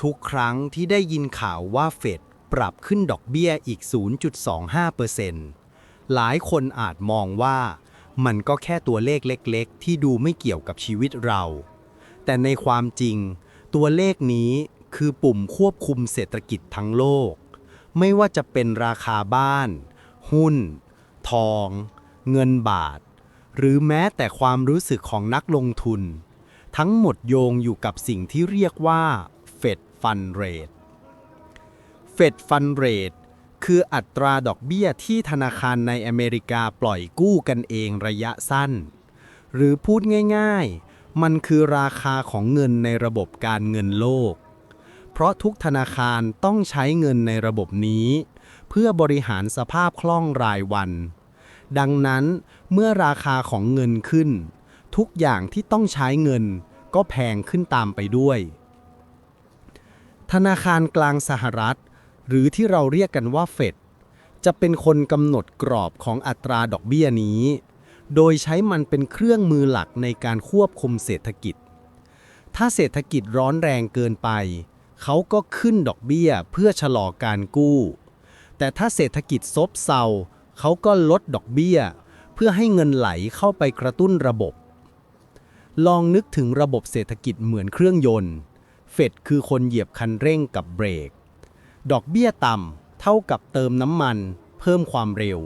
ทุกครั้งที่ได้ยินข่าวว่าเฟดปรับขึ้นดอกเบี้ยอีก 0.25%หลายคนอาจมองว่ามันก็แค่ตัวเลขเล็กๆ ที่ดูไม่เกี่ยวกับชีวิตเรา แต่ในความจริง ตัวเลขนี้คือปุ่มควบคุมเศรษฐกิจทั้งโลก ไม่ว่าจะเป็นราคาบ้าน หุ้น ทอง เงินบาท หรือแม้แต่ความรู้สึกของนักลงทุน ทั้งหมดโยงอยู่กับสิ่งที่เรียกว่า Fed Fund Rate Fed Fund Rate คืออัตราดอกเบี้ยที่ธนาคารในอเมริกาปล่อยกู้กันเองระยะสั้น หรือพูดง่ายๆ มันคือราคาของเงินในระบบการเงินโลก เพราะทุกธนาคารต้องใช้เงินในระบบนี้ เพื่อบริหารสภาพคล่องรายวัน ดังนั้นเมื่อราคาของเงินขึ้น ทุกอย่างที่ต้องใช้เงินก็แพงขึ้นตามไปด้วย ธนาคารกลางสหรัฐ หรือที่เราเรียกกันว่าเฟดจะเป็นคนกำหนดกรอบของอัตราดอกเบี้ยนี้ โดยใช้มันเป็นเครื่องมือหลักในการควบคุมเศรษฐกิจ ถ้าเศรษฐกิจร้อนแรงเกินไป เขาก็ขึ้นดอกเบี้ยเพื่อชะลอการกู้ แต่ถ้าเศรษฐกิจซบเซาเขาก็ลดดอกเบี้ย เพื่อให้เงินไหลเข้าไปกระตุ้นระบบ ลองนึกถึงระบบเศรษฐกิจเหมือนเครื่องยนต์ ฟดคือคนเหยียบคันเร่งกับเบรก ดอกเบี้ยต่ำเท่ากับเติมน้ำมัน เพิ่มความเร็ว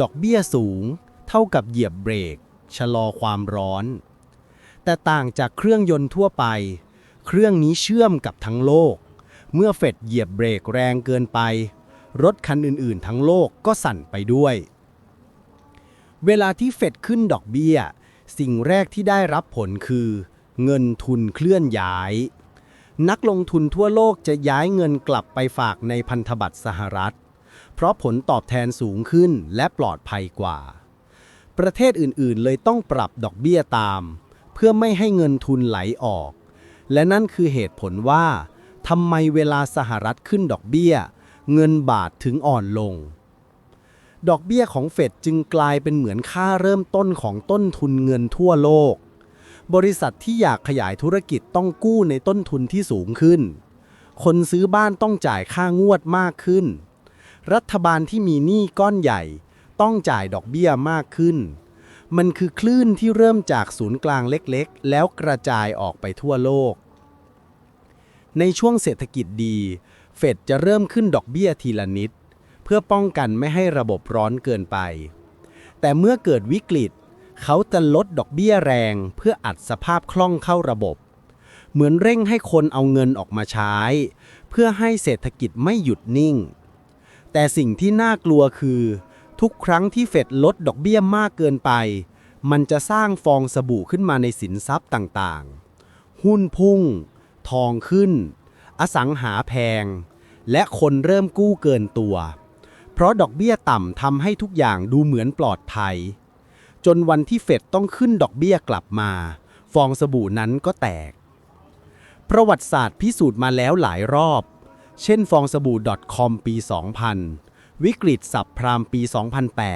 ดอกเบี้ยสูง เท่ากับเหยียบเบรก ชะลอความร้อน แต่ต่างจากเครื่องยนต์ทั่วไป เครื่องนี้เชื่อมกับทั้งโลก เมื่อเฟดเหยียบเบรกแรงเกินไป รถคันอื่น ๆ ทั้งโลกก็สั่นไปด้วย เวลาที่เฟดขึ้นดอกเบี้ย สิ่งแรกที่ได้รับผลคือ เงินทุนเคลื่อนย้าย นักลงทุนทั่วโลกจะย้ายเงินกลับไปฝากในพันธบัตรสหรัฐ เพราะผลตอบแทนสูงขึ้นและปลอดภัยกว่า ประเทศอื่นๆ เลยต้องปรับดอกเบี้ยตาม เพื่อไม่ให้เงินทุนไหลออก และนั่นคือเหตุผลว่าทำไมเวลาสหรัฐขึ้นดอกเบี้ย เงินบาทถึงอ่อนลง ดอกเบี้ยของเฟดจึงกลายเป็นเหมือนค่าเริ่มต้นของต้นทุนเงินทั่วโลก บริษัทที่อยากขยายธุรกิจต้องกู้ในต้นทุนที่สูงขึ้น คนซื้อบ้านต้องจ่ายค่างวดมากขึ้น รัฐบาลที่มีหนี้ก้อนใหญ่ ต้องจ่ายดอกเบี้ยมากขึ้น มันคือคลื่นที่เริ่มจากศูนย์กลางเล็กๆ แล้วกระจายออกไปทั่วโลก ในช่วงเศรษฐกิจดี เฟดจะเริ่มขึ้นดอกเบี้ยทีละนิด เพื่อป้องกันไม่ให้ระบบร้อนเกินไป แต่เมื่อเกิดวิกฤต เขาจะลดดอกเบี้ยแรงเพื่ออัดสภาพคล่องเข้าระบบ เหมือนเร่งให้คนเอาเงินออกมาใช้ เพื่อให้เศรษฐกิจไม่หยุดนิ่ง แต่สิ่งที่น่ากลัวคือ ทุกครั้งที่เฟดลดดอกเบี้ยมากเกินไป มันจะสร้างฟองสบู่ขึ้นมาในสินทรัพย์ต่างๆ หุ้นพุ่ง ทองขึ้น อสังหาแพง และคนเริ่มกู้เกินตัว เพราะดอกเบี้ยต่ำทำให้ทุกอย่างดูเหมือนปลอดภัย จนวันที่เฟดต้องขึ้นดอกเบี้ยกลับมา ฟองสบู่นั้นก็แตก ประวัติศาสตร์พิสูจน์มาแล้วหลายรอบ เช่นฟองสบู่ .com ปี 2000 วิกฤตสับพรามปี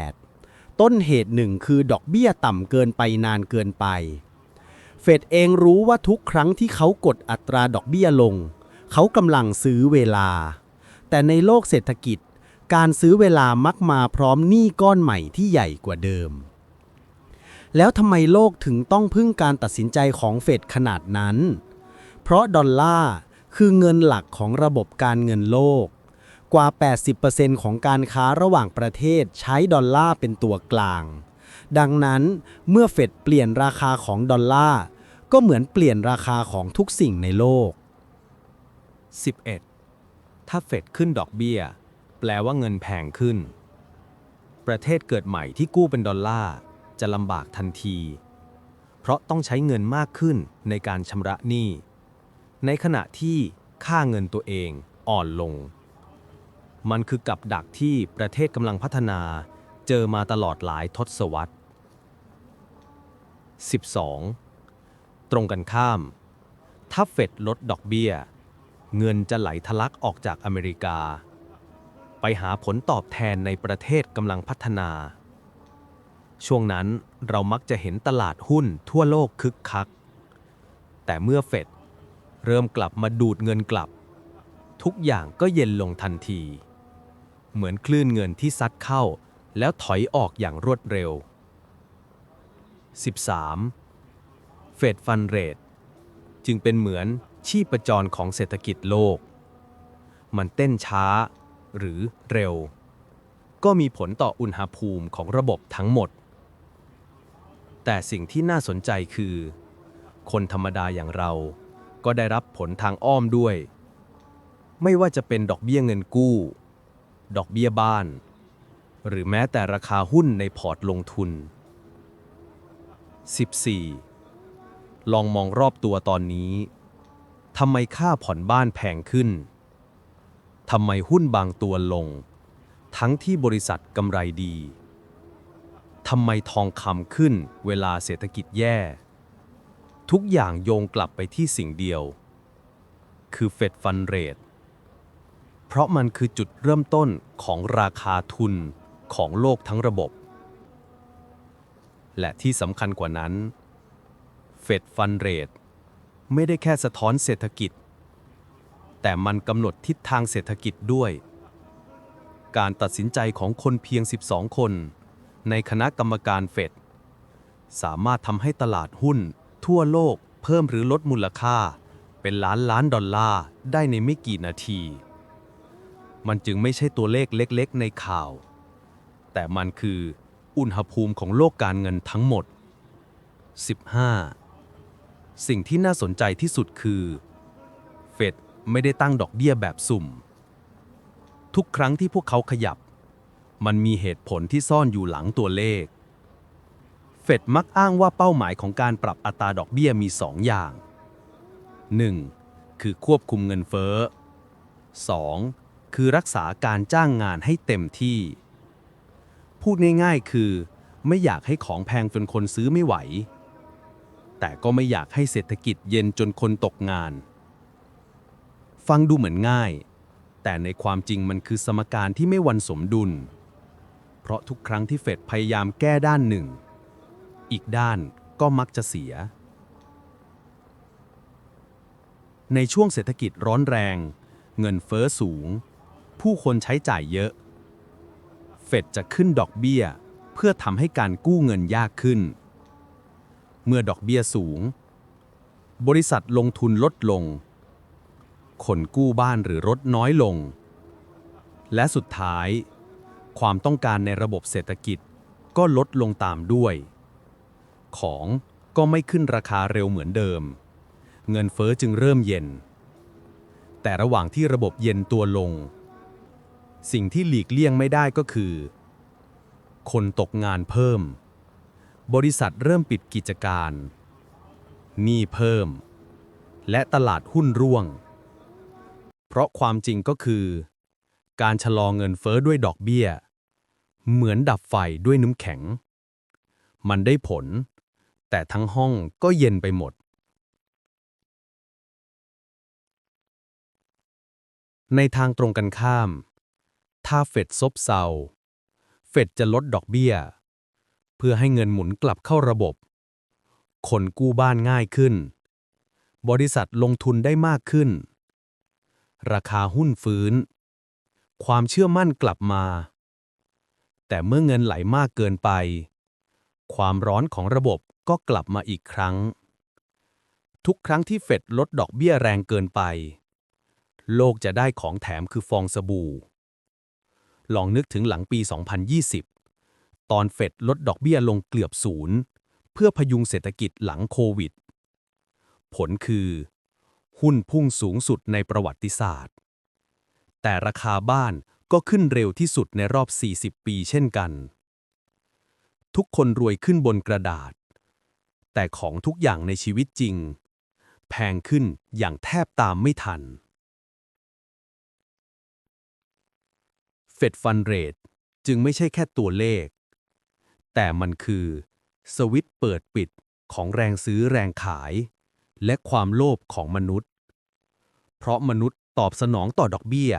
2008 ต้นเหตุหนึ่งคือดอกเบี้ยต่ำเกินไปนานเกินไป เฟดเองรู้ว่าทุกครั้งที่เขากดอัตราดอกเบี้ยลง เขากำลังซื้อเวลา แต่ในโลกเศรษฐกิจ การซื้อเวลามักมาพร้อมหนี้ก้อนใหม่ที่ใหญ่กว่าเดิม แล้วทำไมโลกถึงต้องพึ่งการตัดสินใจของเฟดขนาดนั้น เพราะดอลลาร์คือเงินหลักของระบบการเงินโลก กว่า 80%ของการค้าระหว่างประเทศใช้ดอลลาร์เป็นตัวกลาง ดังนั้นเมื่อเฟดเปลี่ยนราคาของดอลลาร์ก็เหมือนเปลี่ยนราคาของทุกสิ่งในโลก 11. ถ้าเฟดขึ้นดอกเบี้ย แปลว่าเงินแพงขึ้น ประเทศเกิดใหม่ที่กู้เป็นดอลลาร์ จะลำบากทันที เพราะต้องใช้เงินมากขึ้นในการชำระหนี้ ในขณะที่ค่าเงินตัวเองอ่อนลง มันคือกับดักที่ประเทศกำลังพัฒนาเจอมาตลอดหลายทศวรรษ 12. ตรงกันข้าม ถ้าเฟดลดดอกเบี้ย เงินจะไหลทะลักออกจากอเมริกา ไปหาผลตอบแทนในประเทศกำลังพัฒนา ช่วงนั้นเรามักจะเห็นตลาดหุ้นทั่วโลกคึกคัก แต่เมื่อเฟดเริ่มกลับมาดูดเงินกลับ ทุกอย่างก็เย็นลงทันที เหมือนคลื่นเงินที่ซัดเข้า แล้วถอยออกอย่างรวดเร็ว 13. เฟดฟันเรทจึงเป็นเหมือนชีพจรของเศรษฐกิจโลก มันเต้นช้าหรือเร็ว ก็มีผลต่ออุณหภูมิของระบบทั้งหมด แต่สิ่งที่น่าสนใจคือ คนธรรมดาอย่างเราก็ได้รับผลทางอ้อมด้วย ไม่ว่าจะเป็นดอกเบี้ยเงินกู้ ดอกเบี้ยบ้าน หรือแม้แต่ราคาหุ้นในพอร์ตลงทุน 14. ลองมองรอบตัวตอนนี้ทำไมค่าผ่อนบ้านแพงขึ้นทำไมหุ้นบางตัวลง ทั้งที่บริษัทกำไรดี ทำไมทองคำขึ้นเวลาเศรษฐกิจแย่ ทุกอย่างโยงกลับไปที่สิ่งเดียว คือเฟดฟันเรทเพราะมันคือจุดเริ่มต้นของราคาทุนของโลกทั้งระบบ และที่สำคัญกว่านั้นเฟดฟันเรทไม่ได้แค่สะท้อนเศรษฐกิจ แต่มันกำหนดทิศทางเศรษฐกิจด้วย การตัดสินใจของคนเพียง 12 คน ในคณะกรรมการเฟดสามารถทำให้ตลาดหุ้น ทั่วโลกเพิ่มหรือลดมูลค่า เป็นล้านล้านดอลลาร์ได้ในไม่กี่นาที มันจึงไม่ใช่ตัวเลขเล็กๆ ในข่าว แต่มันคืออุณหภูมิของโลกการเงินทั้งหมด 15. สิ่งที่น่าสนใจที่สุดคือเฟดไม่ได้ตั้งดอกเบี้ยแบบสุ่ม ทุกครั้งที่พวกเขาขยับ มันมีเหตุผลที่ซ่อนอยู่หลังตัวเลข เฟดมักอ้างว่าเป้าหมายของการปรับอัตราดอกเบี้ยมี 2 อย่าง 1. คือควบคุมเงินเฟ้อ 2. คือรักษาการจ้างงานให้เต็มที่ พูดง่ายๆคือ ไม่อยากให้ของแพงจนคนซื้อไม่ไหว แต่ก็ไม่อยากให้เศรษฐกิจเย็นจนคนตกงาน ฟังดูเหมือนง่าย แต่ในความจริงมันคือสมการที่ไม่วันสมดุล ราะทุกครั้งที่เฟดพยายามแก้ด้านหนึ่ง อีกด้านก็มักจะเสีย ในช่วงเศรษฐกิจร้อนแรง เงินเฟ้อสูง ผู้คนใช้จ่ายเยอะ เฟดจะขึ้นดอกเบี้ยเพื่อทำให้การกู้เงินยากขึ้น เมื่อดอกเบี้ยสูง บริษัทลงทุนลดลง คนกู้บ้านหรือรถน้อยลง และสุดท้าย ความต้องการในระบบเศรษฐกิจก็ลดลงตามด้วย ของก็ไม่ขึ้นราคาเร็วเหมือนเดิม เงินเฟ้อจึงเริ่มเย็น แต่ระหว่างที่ระบบเย็นตัวลง สิ่งที่หลีกเลี่ยงไม่ได้ก็คือ คนตกงานเพิ่ม บริษัทเริ่มปิดกิจการหนี้เพิ่ม และตลาดหุ้นร่วง เพราะความจริงก็คือ การชะลอเงินเฟ้อด้วยดอกเบี้ย เหมือนดับไฟด้วยน้ำแข็ง มันได้ผล แต่ทั้งห้องก็เย็นไปหมด ในทางตรงกันข้าม ถ้าเฟดซบเซา เฟดจะลดดอกเบี้ย เพื่อให้เงินหมุนกลับเข้าระบบ คนกู้บ้านง่ายขึ้น บริษัทลงทุนได้มากขึ้นราคาหุ้นฟื้น ความเชื่อมั่นกลับมา แต่เมื่อเงินไหลมากเกินไป ความร้อนของระบบก็กลับมาอีกครั้ง ทุกครั้งที่เฟดลดดอกเบี้ยแรงเกินไป โลกจะได้ของแถมคือฟองสบู่ ลองนึกถึงหลังปี 2020 ตอนเฟดลดดอกเบี้ยลงเกือบศูนย์ เพื่อพยุงเศรษฐกิจหลังโควิด ผลคือ หุ้นพุ่งสูงสุดในประวัติศาสตร์ แต่ราคาบ้านก็ขึ้นเร็วที่สุดในรอบ 40 ปีเช่นกัน ทุกคนรวยขึ้นบนกระดาษ แต่ของทุกอย่างในชีวิตจริง แพงขึ้นอย่างแทบตามไม่ทัน เฟดฟันเรทจึงไม่ใช่แค่ตัวเลข แต่มันคือสวิตช์เปิดปิดของแรงซื้อแรงขาย และความโลภของมนุษย์ เพราะมนุษย์ ตอบสนองต่อดอกเบี้ย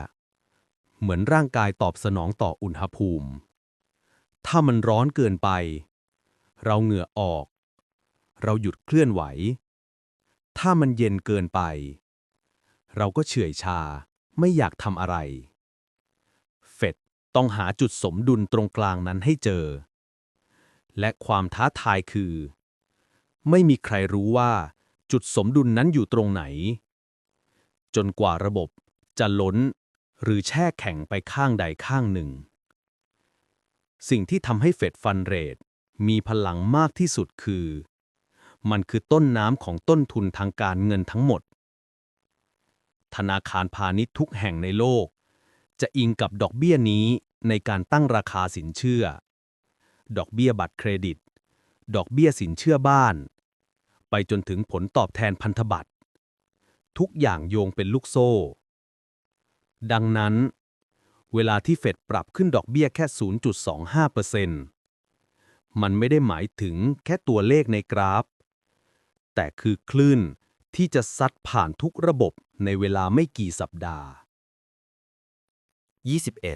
เหมือนร่างกายตอบสนองต่ออุณหภูมิ ถ้ามันร้อนเกินไป เราเหงื่อออก เราหยุดเคลื่อนไหว ถ้ามันเย็นเกินไป เราก็เฉื่อยชาไม่อยากทำอะไร เฟดต้องหาจุดสมดุลตรงกลางนั้นให้เจอ และความท้าทายคือ ไม่มีใครรู้ว่าจุดสมดุลนั้นอยู่ตรงไหน จนกว่าระบบจะล้นหรือแช่แข็งไปข้างใดข้างหนึ่ง สิ่งที่ทำให้เฟดฟันเรทมีพลังมากที่สุดคือ มันคือต้นน้ำของต้นทุนทางการเงินทั้งหมด ธนาคารพาณิชย์ทุกแห่งในโลก จะอิงกับดอกเบี้ยนี้ในการตั้งราคาสินเชื่อ ดอกเบี้ยบัตรเครดิต ดอกเบี้ยสินเชื่อบ้าน ไปจนถึงผลตอบแทนพันธบัตร ทุกอย่างโยงเป็นลูกโซ่ ดังนั้น เวลาที่เฟดปรับขึ้นดอกเบี้ยแค่ 0.25%มันไม่ได้หมายถึงแค่ตัวเลขในกราฟ แต่คือคลื่นที่จะซัดผ่านทุกระบบในเวลาไม่กี่สัปดาห์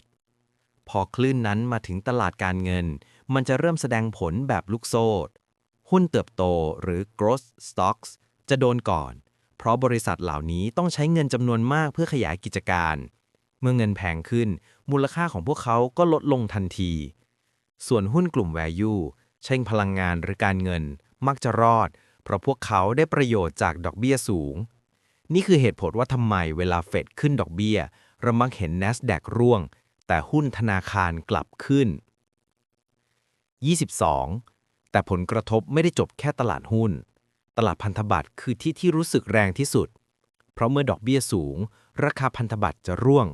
21 พอคลื่นนั้นมาถึงตลาดการเงิน มันจะเริ่มแสดงผลแบบลูกโซ่ หุ้นเติบโตหรือ growth stocks จะโดนก่อน เพราะบริษัทเหล่านี้ต้องใช้เงินจำนวนมากเพื่อขยายกิจการ เมื่อเงินแพงขึ้น มูลค่าของพวกเขาก็ลดลงทันที ส่วนหุ้นกลุ่ม value เช่นพลังงานหรือการเงิน มักจะรอด เพราะพวกเขาได้ประโยชน์จากดอกเบี้ยสูง นี่คือเหตุผลว่าทำไมเวลาเฟดขึ้นดอกเบี้ย เรามักเห็น NASDAQ ร่วง แต่หุ้นธนาคารกลับขึ้น 22แต่ผลกระทบไม่ได้จบแค่ตลาดหุ้น ตลาดพันธบัตรคือที่ที่รู้สึกแรงที่สุด เพราะเมื่อดอกเบี้ยสูง ราคาพันธบัตรจะร่วง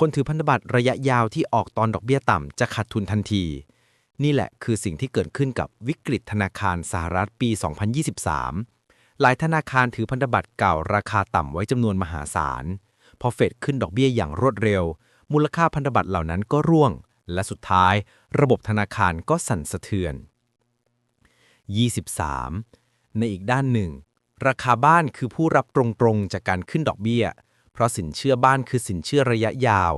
คนถือพันธบัตรระยะยาวที่ออกตอนดอกเบี้ยต่ำจะขาดทุนทันที นี่แหละคือสิ่งที่เกิดขึ้นกับวิกฤตธนาคารสหรัฐปี 2023 หลายธนาคารถือพันธบัตรเก่าราคาต่ำไว้จำนวนมหาศาล พอเฟดขึ้นดอกเบี้ยอย่างรวดเร็ว มูลค่าพันธบัตรเหล่านั้นก็ร่วง และสุดท้าย ระบบธนาคารก็สั่นสะเทือน 23 ในอีกด้านหนึ่ง ราคาบ้านคือผู้รับตรงๆ จากการขึ้นดอกเบี้ย เพราะสินเชื่อบ้านคือสินเชื่อระยะยาว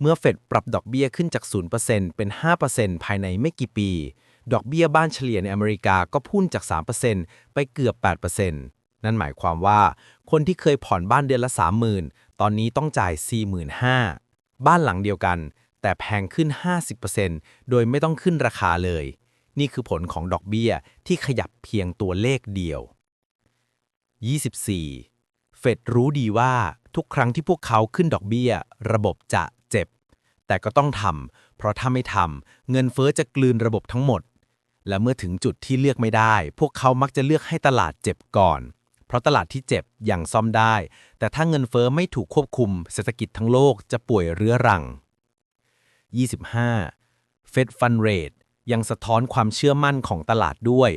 เมื่อเฟดปรับดอกเบี้ยขึ้นจาก 0%เป็น 5%ภายในไม่กี่ปี ดอกเบี้ยบ้านเฉลี่ยในอเมริกาก็พุ่งจาก 3%ไปเกือบ 8%นั่นหมายความว่า คนที่เคยผ่อนบ้านเดือนละ 30,000 ตอนนี้ต้องจ่าย 45,000 บ้านหลังเดียวกัน แต่แพงขึ้น 50%โดยไม่ต้องขึ้นราคาเลย นี่คือผลของดอกเบี้ยที่ขยับเพียงตัวเลขเดียว 24 เฟดรู้ดีว่าทุกครั้งที่พวกเขาขึ้นดอกเบี้ย ระบบจะเจ็บ แต่ก็ต้องทำเพราะถ้าไม่ทำเงินเฟ้อจะกลืนระบบทั้งหมด และเมื่อถึงจุดที่เลือกไม่ได้ พวกเขามักจะเลือกให้ตลาดเจ็บก่อน เพราะตลาดที่เจ็บยังซ่อมได้ แต่ถ้าเงินเฟ้อไม่ถูกควบคุม เศรษฐกิจทั้งโลกจะป่วยเรื้อรัง 25 Fed Fund Rate ยังสะท้อนความเชื่อมั่นของตลาดด้วย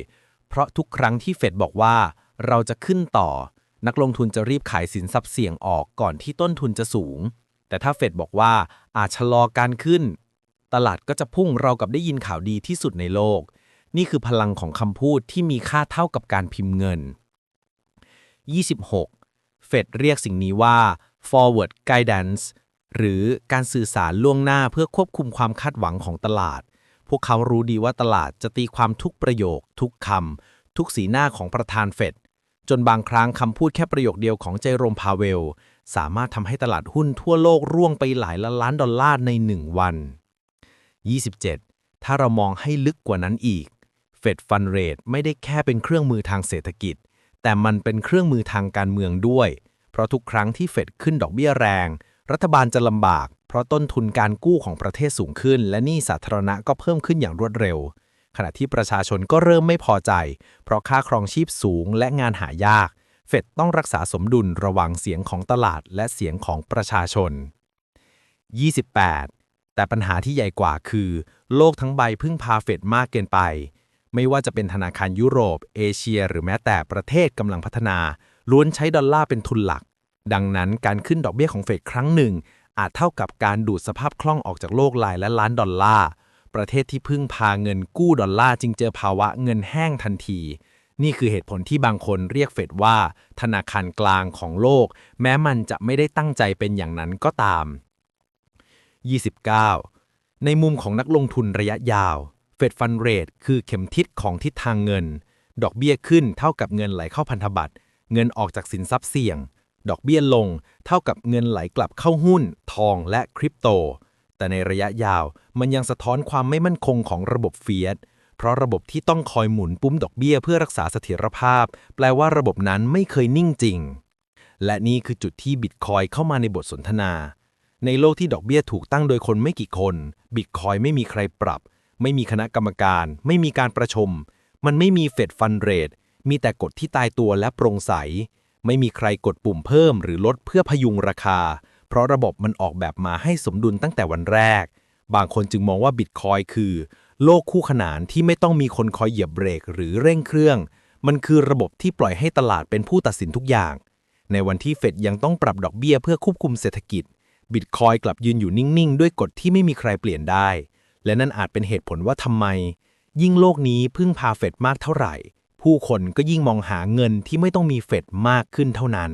เพราะทุกครั้งที่เฟดบอกว่าเราจะขึ้นต่อ นักลงทุนจะรีบขายสินทรัพย์เสี่ยงออกก่อนที่ต้นทุนจะสูง แต่ถ้าเฟดบอกว่าอาจชะลอการขึ้น ตลาดก็จะพุ่งเรากับได้ยินข่าวดีที่สุดในโลก นี่คือพลังของคำพูดที่มีค่าเท่ากับการพิมพ์เงิน 26 เฟดเรียกสิ่งนี้ว่า forward guidance หรือการสื่อสารล่วงหน้าเพื่อควบคุมความคาดหวังของตลาด พวกเขารู้ดีว่าตลาดจะตีความทุกประโยค ทุกคำ ทุกสีหน้าของประธานเฟดจนบางครั้งคำพูดแค่ประโยคเดียวของเจโรมพาเวล สามารถทำให้ตลาดหุ้นทั่วโลกร่วงไปหลายล้านล้านดอลลาร์ในหนึ่งวัน 27 ถ้าเรามองให้ลึกกว่านั้นอีกเฟดฟันเรทไม่ได้แค่เป็นเครื่องมือทางเศรษฐกิจ แต่มันเป็นเครื่องมือทางการเมืองด้วย เพราะทุกครั้งที่เฟดขึ้นดอกเบี้ยแรง รัฐบาลจะลำบาก เพราะต้นทุนการกู้ของประเทศสูงขึ้น และหนี้สาธารณะก็เพิ่มขึ้นอย่างรวดเร็ว ขณะที่ประชาชนก็เริ่มไม่พอใจ เพราะค่าครองชีพสูงและงานหายาก เฟดต้องรักษาสมดุลระหว่างเสียงของตลาดและเสียงของประชาชน 28 แต่ปัญหาที่ใหญ่กว่าคือ โลกทั้งใบพึ่งพาเฟดมากเกินไป ไม่ว่าจะเป็นธนาคารยุโรป เอเชีย หรือแม้แต่ประเทศกำลังพัฒนาล้วนใช้ดอลลาร์เป็นทุนหลัก ดังนั้นการขึ้นดอกเบี้ยของเฟดครั้งหนึ่ง อาจเท่ากับการดูดสภาพคล่องออกจากโลกหลายและล้านดอลลาร์ ประเทศที่พึ่งพาเงินกู้ดอลลาร์จึงเจอภาวะเงินแห้งทันที นี่คือเหตุผลที่บางคนเรียกเฟดว่า ธนาคารกลางของโลก แม้มันจะไม่ได้ตั้งใจเป็นอย่างนั้นก็ตาม 29 ในมุมของนักลงทุนระยะยาว เฟดฟันเรทคือเข็มทิศของทิศทางเงิน ดอกเบี้ยขึ้นเท่ากับเงินไหลเข้าพันธบัตร เงินออกจากสินทรัพย์เสี่ยง ดอกเบี้ยลง เท่ากับเงินไหลกลับเข้าหุ้น ทองและคริปโต แต่ในระยะยาวมันยังสะท้อนความไม่มั่นคงของระบบเฟียสเพราะระบบที่ต้องคอยหมุนปุ้มดอกเบี้ยเพื่อรักษาเสถียรภาพ แปลว่าระบบนั้นไม่เคยนิ่งจริง และนี่คือจุดที่บิตคอยเข้ามาในบทสนทนา ในโลกที่ดอกเบี้ยถูกตั้งโดยคนไม่กี่คน บิตคอยไม่มีใครปรับ ไม่มีคณะกรรมการ ไม่มีการประชุมมันไม่มีเฟดฟันเรทมีแต่กฎที่ตายตัวและโปร่งใส ไม่มีใครกดปุ่มเพิ่มหรือลดเพื่อพยุงราคา เพราะระบบมันออกแบบมาให้สมดุลตั้งแต่วันแรก บางคนจึงมองว่าบิตคอยคือ โลกคู่ขนานที่ไม่ต้องมีคนคอยเหยียบเบรกหรือเร่งเครื่อง มันคือระบบที่ปล่อยให้ตลาดเป็นผู้ตัดสินทุกอย่าง ในวันที่เฟดยังต้องปรับดอกเบี้ยเพื่อควบคุมเศรษฐกิจบิตคอยกลับยืนอยู่นิ่งๆ ด้วยกฎที่ไม่มีใครเปลี่ยนได้ และนั่นอาจเป็นเหตุผลว่าทำไม ยิ่งโลกนี้พึ่งพาเฟดมากเท่าไหร่ ผู้คนก็ยิ่งมองหาเงินที่ไม่ต้องมีเฟดมากขึ้นเท่านั้น